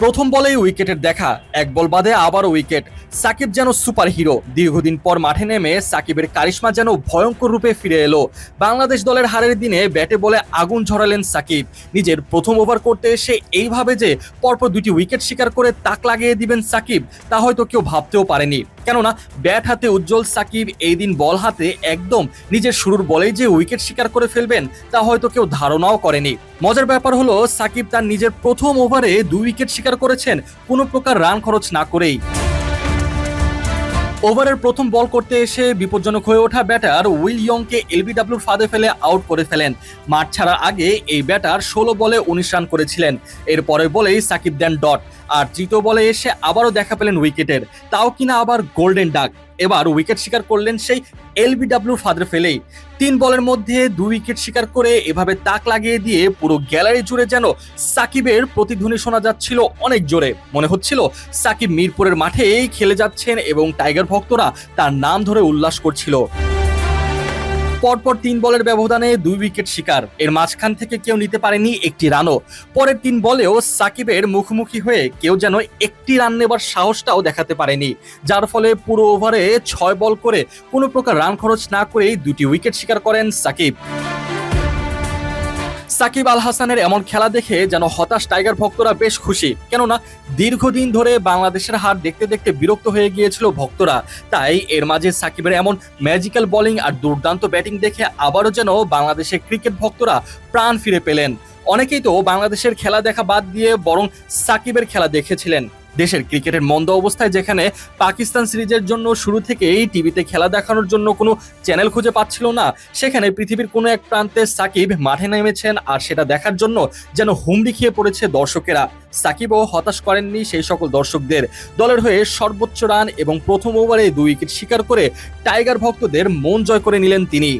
প্রথম বলেই উইকেটের দেখা। এক বল বাদে আবারও উইকেট। সাকিব যেন সুপার হিরো দীর্ঘদিন পর মাঠে নেমে সাকিবের কারিশমা যেন ভয়ঙ্কর রূপে ফিরে এলো। বাংলাদেশ দলের হারের দিনে ব্যাটে বলে আগুন ঝরালেন সাকিব। নিজের প্রথম ওভার করতে এসে এইভাবে যে পরপর দুটি উইকেট শিকার করে তাক লাগিয়ে দিবেন সাকিব, তা হয়তো কেউ ভাবতেও পারেনি। কেননা ব্যাট হাতে উজ্জ্বল সাকিব এই দিন বল হাতে একদম নিজের শুরুর বলেই যে উইকেট শিকার করে ফেলবেন, তা হয়তো কেউ ধারণাও করেনি। মজার ব্যাপার হলো, সাকিব তার নিজের প্রথম ওভারে দুই উইকেট শিকার করেছেন, কোনো প্রকার রান খরচ না করেই। ওভারের প্রথম বল করতে এসে বিপজ্জনক হয়ে ওঠা ব্যাটার উইল ইয়ংকে এলবিডব্লিউর ফাঁদে ফেলে আউট করে ফেলেন। মাঠ ছাড়ার আগে এই ব্যাটার ষোলো বলে উনিশ রান করেছিলেন। এর পরের বলেই সাকিব দেন ডট। আর তৃতীয় বলে এসে আবারও দেখা পেলেন উইকেটের। তাও কিনা আবার গোল্ডেন ডাক। এবার উইকেট শিকার করলেন সেই এলবিডব্লিউর ফাদার ফেলেই। তিন বলের মধ্যে দুই উইকেট শিকার করে এভাবে তাক লাগিয়ে দিয়ে পুরো গ্যালারি জুড়ে যেন সাকিবের প্রতিধ্বনি শোনা যাচ্ছিল অনেক জোরে। মনে হচ্ছিল সাকিব মিরপুরের মাঠেই খেলে যাচ্ছেন এবং টাইগার ভক্তরা তার নাম ধরে উল্লাস করছিল। পরপর তিন বলের ব্যবধানে দুই উইকেট শিকার। এর মাঝখান থেকে কেউ নিতে পারেনি একটি রানও। পরের তিন বলেও সাকিবের মুখোমুখি হয়ে কেউ যেন একটি রান নেবার সাহসটাও দেখাতে পারেনি। যার ফলে পুরো ওভারে ছয় বল করে কোনো প্রকার রান খরচ না করেই দুটি উইকেট শিকার করেন সাকিব। সাকিব আল হাসানের এমন খেলা দেখে যেন হতাশ টাইগার ভক্তরা বেশ খুশি। কেননা, দীর্ঘদিন ধরে বাংলাদেশের হার দেখতে দেখতে বিরক্ত হয়ে গিয়েছিল ভক্তরা। তাই এর মাঝে সাকিবের এমন ম্যাজিক্যাল বোলিং আর দুর্দান্ত ব্যাটিং দেখে আবারও যেন বাংলাদেশের ক্রিকেট ভক্তরা প্রাণ ফিরে পেলেন। অনেকেই তো বাংলাদেশের খেলা দেখা বাদ দিয়ে বরং সাকিবের খেলা দেখেছিলেন। দেশের ক্রিকেটের মন্দ অবস্থায় যেখানে পাকিস্তান সিরিজের জন্য শুরু থেকেই টিভিতে খেলা দেখানোর জন্য কোনো চ্যানেল খুঁজে পাচ্ছিল না, সেখানে পৃথিবীর কোনো এক প্রান্তে সাকিব মাঠে নেমেছেন আর সেটা দেখার জন্য যেন হুমড়ি খেয়ে পড়েছে দর্শকেরা। সাকিবও হতাশ করেননি সেই সকল দর্শকদের। দলের হয়ে সর্বোচ্চ রান এবং প্রথম ওভারে দুই উইকেট শিকার করে টাইগার ভক্তদের মন জয় করে নিলেন তিনি।